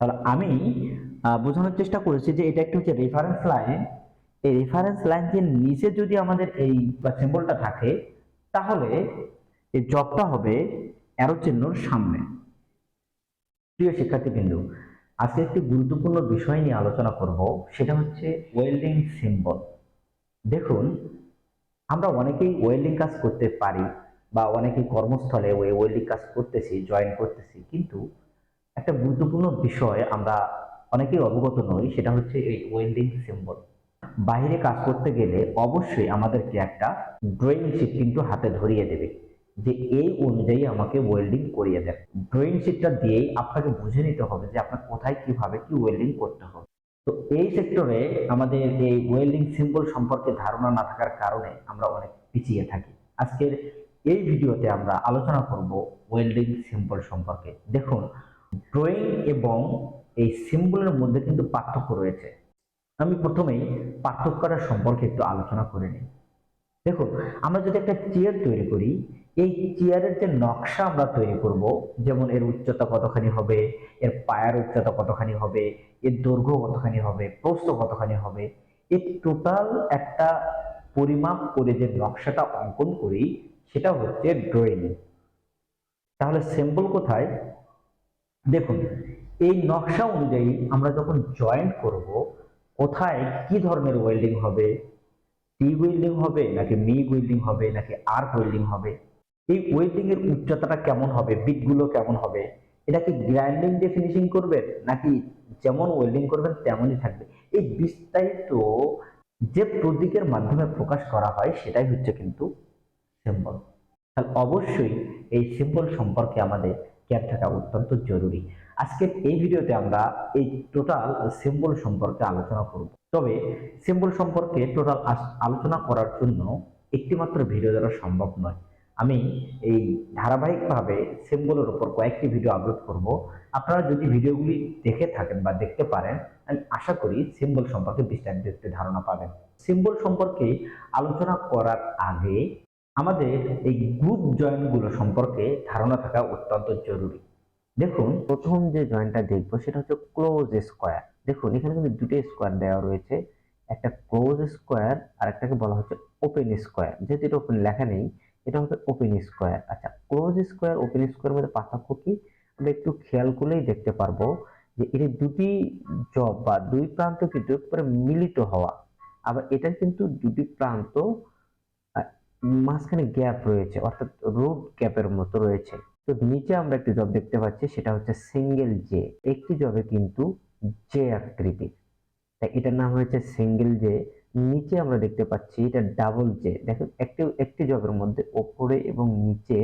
তাহলে আমি বোঝানোর চেষ্টা করেছি যে এটা একটা হচ্ছে রেফারেন্স লাইন এই রেফারেন্স লাইন যে নিচে যদি আমাদের এই, বা সিম্বলটা থাকে, তাহলে এই জবটা হবে অ্যারো চিহ্নর সামনে। প্রিয় শিক্ষার্থী শিক্ষার্থীবৃন্দ, আজকে একটি গুরুত্বপূর্ণ বিষয় নিয়ে আলোচনা করব, সেটা হচ্ছে ওয়েল্ডিং সিম্বল দেখুন, আমরা অনেকেই ওয়েল্ডিং কাজ করতে পারি, বা অনেকেই কর্মস্থলে ওই ওয়েল্ডিং কাজ করতেছি জয়েন করতেছি, কিন্তু একটা গুরুত্বপূর্ণ বিষয় আমরা অনেকেই অবগত নই, সেটা হচ্ছে এই ওয়েল্ডিং সিম্বল বাইরে কাজ করতে গেলে অবশ্যই আমাদেরকে একটা ড্রয়িং শিট কিন্তু হাতে ধরিয়ে দেবে, যে এই অনুযায়ী আমাকে ওয়েল্ডিং করিয়ে দেন। ড্রয়িং শিটটা দিয়েই আপনাকে বুঝে নিতে হবে যে আপনার কোথায় কীভাবে কি ওয়েল্ডিং করতে হবে। তো এই সেক্টরে আমাদের এই ওয়েল্ডিং সিম্বল সম্পর্কে ধারণা না থাকার কারণে আমরা অনেক পিছিয়ে থাকি। আজকের এই ভিডিওতে আমরা আলোচনা করব ওয়েল্ডিং সিম্বল সম্পর্কে। দেখুন ড্রয়িং এবং এই সিম্বলের মধ্যে কিন্তু পার্থক্য রয়েছে। আমি প্রথমেই পার্থক্যটা সম্পর্কে একটু আলোচনা করে নিই। দেখুন আমরা যদি একটা চেয়ার তৈরি করি, এই চেয়ারের যে নকশা আমরা তৈরি করব, যেমন এর উচ্চতা কতখানি হবে, এর পায়ের উচ্চতা কতখানি হবে, এর দৈর্ঘ্য কতখানি হবে, প্রস্থ কতখানি হবে এই টোটাল একটা পরিমাপ করে যে নকশাটা অঙ্কন করি, সেটা হচ্ছে ড্রয়িং তাহলে সিম্বল কোথায়? দেখুন, এই নকশা অনুযায়ী আমরা যখন জয়েন্ট করব, কোথায় কি ধরনের ওয়েল্ডিং হবে? টি ওয়েল্ডিং হবে, নাকি মি ওয়েল্ডিং হবে, নাকি আর্ক ওয়েল্ডিং হবে? এই ওয়েল্ডিং এর উচ্চতাটা কেমন হবে? বিটগুলো কেমন হবে? এটা কি গ্রাইন্ডিং দিয়ে ফিনিশিং করবেন? নাকি যেমন ওয়েল্ডিং করবেন, তেমনই থাকবে? এই বিস্তারিত যে প্রতীকের মাধ্যমে প্রকাশ করা হয়, সেটাই হচ্ছে কিন্তু সিম্বল তাহলে অবশ্যই এই সিম্বল সম্পর্কে আমাদের জ্ঞান থাকা অত্যন্ত জরুরি। আজকের এই ভিডিওতে আমরা এই টোটাল সিম্বল সম্পর্কে আলোচনা করব। তবে সিম্বল সম্পর্কে টোটাল আলোচনা করার জন্য একটিমাত্র ভিডিও দ্বারা সম্ভব নয়। আমি এই ধারাবাহিকভাবে সিম্বলের উপর কয়েকটি ভিডিও আপলোড করব। আপনারা যদি ভিডিওগুলি দেখে থাকেন বা দেখতে পারেন, আমি আশা করি সিম্বল সম্পর্কে বিস্তারিত একটি ধারণা পাবেন। সিম্বল সম্পর্কে আলোচনা করার আগে আমাদের এই গ্রুপ জয়েন্টগুলো সম্পর্কে ধারণা থাকা অত্যন্ত জরুরি। দেখুন, প্রথম যে জয়েন্টটা দেখব সেটা হচ্ছে ক্লোজ স্কোয়ার দেখুন, এখানে কিন্তু দুটো স্কোয়ার দেওয়া রয়েছে। একটা ক্লোজ স্কোয়ার আর একটাকে বলা হচ্ছে ওপেন স্কোয়ার যেহেতু এটা ওপেন লেখা নেই, এটা হবে ওপেন স্কোয়ার আচ্ছা ক্লোজ স্কোয়ার ওপেন স্কোয়ার মধ্যে পার্থক্য কি? আমরা একটু খেয়াল করলেই দেখতে পারব যে এর দুটি জব বা দুই প্রান্ত কিন্তু মিলিত হওয়া, আবার এটার কিন্তু দুটি প্রান্ত মাঝখানে গ্যাপ রয়েছে, অর্থাৎ রোড গ্যাপের মতো রয়েছে। তো নিচে আমরা একটি জব দেখতে পাচ্ছি, সেটা হচ্ছে সিঙ্গেল জে একটি জবে কিন্তু জে আকৃতির তাই এটার নাম হয়েছে সিঙ্গেল জে নিচে আমরা দেখতে পাচ্ছি এটা ডাবল জে দেখো, একটি একটি জবের মধ্যে ওপরে এবং নিচে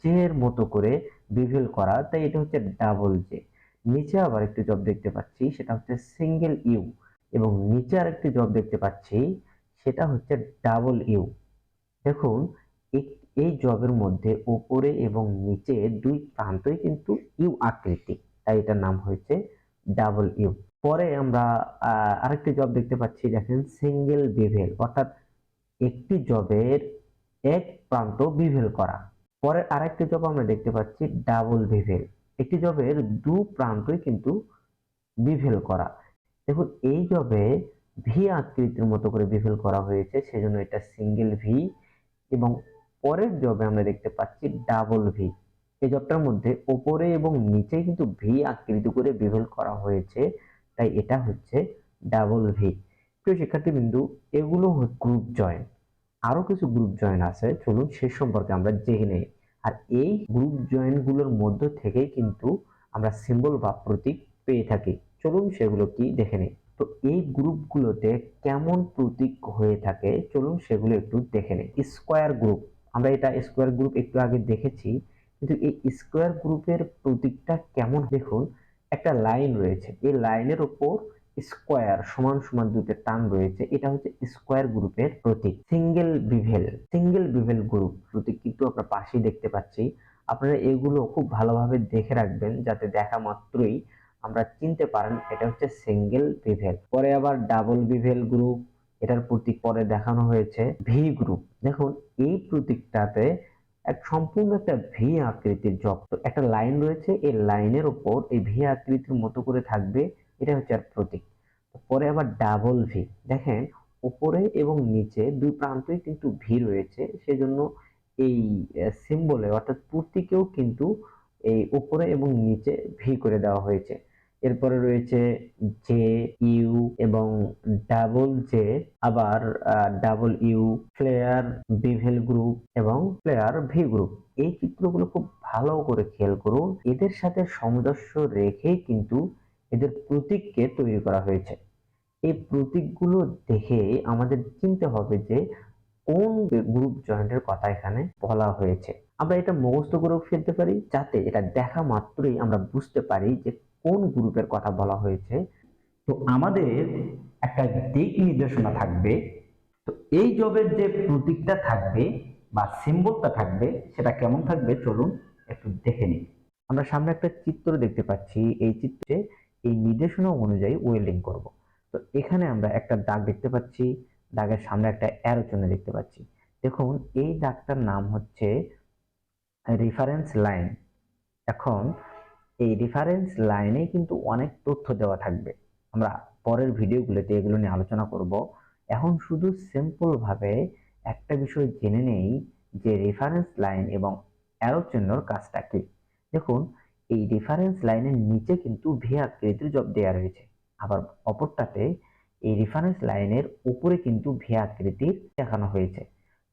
জে এর মতো করে বিভেল করা, তাই এটা হচ্ছে ডাবল জে নিচে আবার একটি জব দেখতে পাচ্ছি, সেটা হচ্ছে সিঙ্গেল ইউ এবং নিচে আরেকটি জব দেখতে পাচ্ছি, সেটা হচ্ছে ডাবল ইউ দেখুন এই জবের মধ্যে উপরে এবং নিচে দুই প্রান্তই কিন্তু ইউ আকৃতি। তাই এটার নাম হয়েছে ডাবল ইউ। পরে আমরা আরেকটি জব দেখতে পাচ্ছি, দেখেন, সিঙ্গেল বিভেল, অর্থাৎ একটি জবের এক প্রান্ত বিভেল করা। পরে আরেকটি জব আমরা দেখতে পাচ্ছি, ডাবল বিভেল। একটি জবের দু প্রান্তই কিন্তু বিভেল করা। দেখুন, এই জবে ভি আকৃতির মতো করে বিভেল করা হয়েছে, সেজন্য এটা সিঙ্গেল ভি এবং পরের জবে আমরা দেখতে পাচ্ছি ডাবল ভি এই জবটার মধ্যে ওপরে এবং নিচে কিন্তু ভি আকৃতি করে বিভেল করা হয়েছে। তাই এটা হচ্ছে ডাবল ভি প্রিয় শিক্ষার্থীবৃন্দু, এগুলো গ্রুপ জয়েন আরও কিছু গ্রুপ জয়েন আছে, চলুন সে সম্পর্কে আমরা জেনে নেই। আর এই গ্রুপ জয়েনগুলোর মধ্য থেকেই কিন্তু আমরা সিম্বল বা প্রতীক পেয়ে থাকি। চলুন সেগুলো কি দেখে নেই। তো এই গ্রুপগুলোতে কেমন প্রতীক হয়ে থাকে? চলুন সেগুলো একটু দেখে নেই। স্কোয়ার গ্রুপ আমরা এটা স্কোয়ার গ্রুপ একটু আগে দেখেছি, কিন্তু এই স্কোয়ার গ্রুপের প্রতীকটা কেমন? দেখুন, একটা লাইন রয়েছে। এই লাইনের উপর স্কোয়ার সমান সমান দুটো টান রয়েছে। এটা হচ্ছে স্কোয়ার গ্রুপের প্রতীক। Single bevel single bevel group প্রতীক কিন্তু আমরা পাশেই দেখতে পাচ্ছি। আপনারা এগুলো খুব ভালোভাবে দেখে রাখবেন, যাতে দেখা মাত্রই আমরা চিনতে পারেন, এটা হচ্ছে সিঙ্গেল বিভেল পরে আবার ডাবল বিভেল গ্রুপ এটার প্রতীক পরে দেখানো হয়েছে ভি গ্রুপ দেখুন, এই প্রতীকটাতে এক সম্পূর্ণ একটা ভি আকৃতির জব একটা লাইন রয়েছে, এই লাইনের উপর এই ভি আকৃতির মতো করে থাকবে, এটা হচ্ছে আর প্রতীক। পরে আবার ডাবল ভি দেখেন উপরে এবং নিচে দুই প্রান্তই কিন্তু ভি রয়েছে, সেজন্য এই সিম্বলে অর্থাৎ প্রতীকেও কিন্তু এই উপরে এবং নিচে ভি করে দেওয়া হয়েছে। এরপরে রয়েছে জে ইউ এবং ডাবল জে আবার double U flare bevel group এবং ফ্লেয়ার ভি গ্রুপ এই চিত্রগুলো খুব ভালো করে খেয়াল করুন। এদের সাথে সামঞ্জস্য রেখেই কিন্তু এদের প্রতীককে তৈরি করা হয়েছে। এই প্রতীকগুলো দেখে আমাদের চিনতে হবে যে কোন গ্রুপ জয়েন্টের কথা এখানে বলা হয়েছে। আমরা এটা মুখস্থ করেও ফেলতে পারি, যাতে এটা দেখা মাত্রই আমরা বুঝতে পারি যে কোন গ্রুপের কথা বলা হয়েছে? তো আমাদের একটা দিক নির্দেশনা থাকবে। তো এই জবের যে প্রতীকটা থাকবে বা সিম্বলটা থাকবে, সেটা কেমন থাকবে? চলুন একটু দেখে নিই। আমরা সামনে একটা চিত্র দেখতে পাচ্ছি। এই চিত্রে এই নির্দেশনা অনুযায়ী ওয়েল্ডিং করব। তো এখানে আমরা একটা দাগ দেখতে পাচ্ছি। দাগের সামনে একটা অ্যারো চিহ্ন দেখতে পাচ্ছি। দেখুন, এই দাগটার নাম হচ্ছে রেফারেন্স লাইন এখন এই রেফারেন্স লাইনে কিন্তু অনেক তথ্য দেওয়া থাকবে। আমরা পরের ভিডিওগুলোতে এগুলো নিয়ে আলোচনা করব। এখন শুধু সিম্পল ভাবে একটা বিষয় জেনে নেই যে রেফারেন্স লাইন এবং অ্যারো চিহ্নর কাজটা কি। দেখুন, এই রেফারেন্স লাইনের নিচে কিন্তু ভি আকৃতির জব দেওয়া রয়েছে। আবার অপরটাতে এই রেফারেন্স লাইনের উপরে কিন্তু ভি আকৃতির দেখানো হয়েছে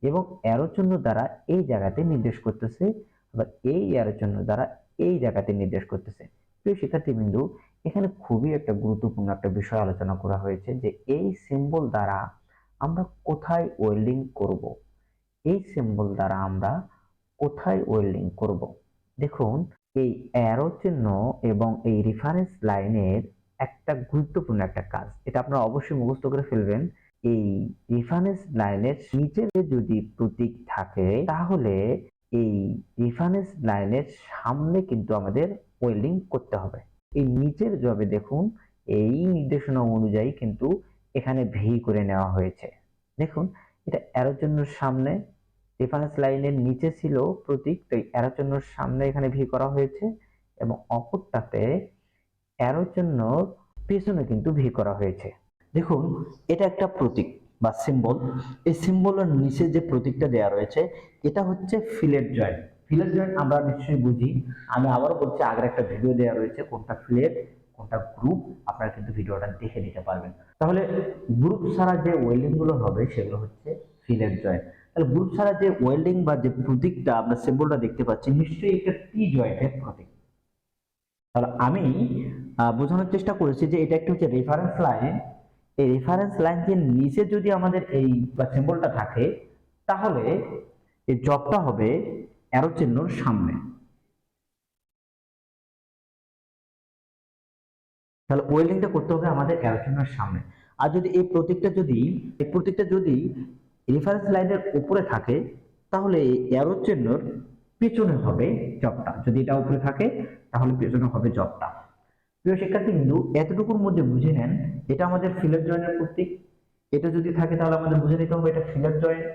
এবং অ্যারো চিহ্ন দ্বারা এই জায়গাতে নির্দেশ করতেছে আবার এই অ্যারো চিহ্ন দ্বারা এই জায়গাতে নির্দেশ করতেছে। প্রিয় শিক্ষার্থীবৃন্দু, এখানে খুবই একটা গুরুত্বপূর্ণ একটা বিষয় আলোচনা করা হয়েছে যে এই সিম্বল দ্বারা আমরা কোথায় ওয়েল্ডিং করব? এই সিম্বল দ্বারা আমরা কোথায় ওয়েল্ডিং করব? দেখুন, এই অ্যারো চিহ্ন এবং এই রেফারেন্স লাইনের একটা গুরুত্বপূর্ণ একটা কাজ। এটা আপনারা অবশ্যই মুখস্থ করে ফেলবেন। এই রেফারেন্স লাইনের নিচে যদি প্রতীক থাকে, তাহলে এই রেফারেন্স লাইনের সামনে কিন্তু আমাদের ওয়েল্ডিং করতে হবে। এই নিচের জবে দেখুন, এই নির্দেশনা অনুযায়ী কিন্তু এখানে ভি করে নেওয়া হয়েছে। দেখুন, এটা অ্যারোর জন্য সামনে রেফারেন্স লাইনের নিচে ছিল প্রতীক, তো এই অ্যারোর সামনে এখানে ভি করা হয়েছে এবং অপরটাতে অ্যারোর জন্য পেছনে কিন্তু ভি করা হয়েছে। দেখুন, এটা একটা প্রতীক। বা সিম্বল এই সিম্বলের নিচে যে প্রতীকটা দেওয়া রয়েছে, এটা হচ্ছে ফিলেট জয়েন্ট ফিলেট জয়েন্ট আমরা নিশ্চয়ই বুঝি। আমি আবারও বলছি, আগের একটা ভিডিও দেওয়া রয়েছে, কোনটা ফিলেট কোনটা গ্রুপ আপনারা কিন্তু ভিডিওটা দেখে নিতে পারবেন। তাহলে গ্রুপ ছাড়া যে ওয়েল্ডিংগুলো হবে, সেগুলো হচ্ছে ফিলেট জয়েন্ট তাহলে গ্রুপ ছাড়া যে ওয়েল্ডিং বা যে প্রতীকটা, আমরা সিম্বলটা দেখতে পাচ্ছি, নিশ্চয়ই একটা টি জয়েন্টের প্রতীক। তাহলে আমি বোঝানোর চেষ্টা করেছি যে এটা একটা হচ্ছে রেফারেন্স লাইন এই রেফারেন্স লাইনের নিচে যদি আমাদের এই সিম্বলটা থাকে, তাহলে এই জবটা হবে অ্যারো চিহ্নর সামনে। তাহলে ওয়েল্ডিংটা করতে হবে আমাদের অ্যারো চিহ্নের সামনে। আর যদি এই প্রতীকটা যদি, এই প্রতীকটা যদি রেফারেন্স লাইনের উপরে থাকে, তাহলে এই অ্যারো চিহ্নর পেছনে হবে জবটা যদি এটা উপরে থাকে, তাহলে পেছনে হবে জবটা প্রিয় শিক্ষার্থী, কিন্তু এতটুকুর মধ্যে বুঝে নেন, এটা আমাদের ফিলার জয়েন্টের প্রতীক। এটা যদি থাকে, তাহলে আমাদের বুঝে নিতে হবে এটা ফিলার জয়েন্ট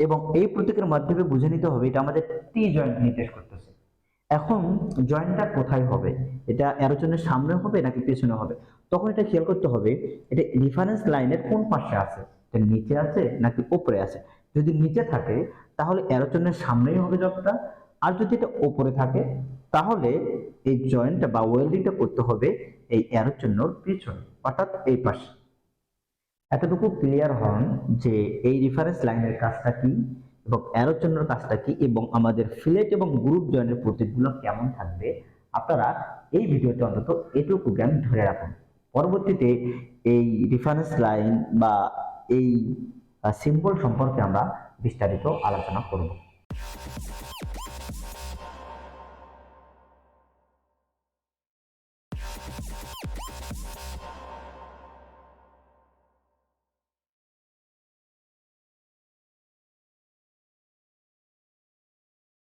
এবং এই প্রতীকের মাধ্যমে বুঝে নিতে হবে, এটা আমাদের টি জয়েন্ট নির্দেশ করতেছে। এখন জয়েন্টটা কোথায় হবে? এটা অ্যারোচনের সামনে হবে নাকি পেছনে হবে? তখন এটা খেয়াল করতে হবে, এটা রেফারেন্স লাইনের কোন পাশে আছে? এটা নিচে আছে নাকি উপরে আছে? যদি নিচে থাকে, তাহলে অ্যারোচনের সামনেই হবে জবটা আর যদি এটা উপরে থাকে, তাহলে এই জয়েন্টটা বা ওয়েল্ডিংটা করতে হবে এই অ্যারো চিহ্নর পিছনে, অর্থাৎ এই পাশে। এতটুকু ক্লিয়ার হন যে এই রেফারেন্স লাইনের কাজটা কি এবং অ্যারো চিহ্নর কাজটা কি এবং আমাদের ফিলেট এবং গ্রুপ জয়েন্টের প্রতীকগুলো কেমন থাকবে, আপনারা এই ভিডিওতে অন্তত এটুকু জ্ঞান ধরে রাখুন। পরবর্তীতে এই রেফারেন্স লাইন বা এই সিম্বল সম্পর্কে আমরা বিস্তারিত আলোচনা করব।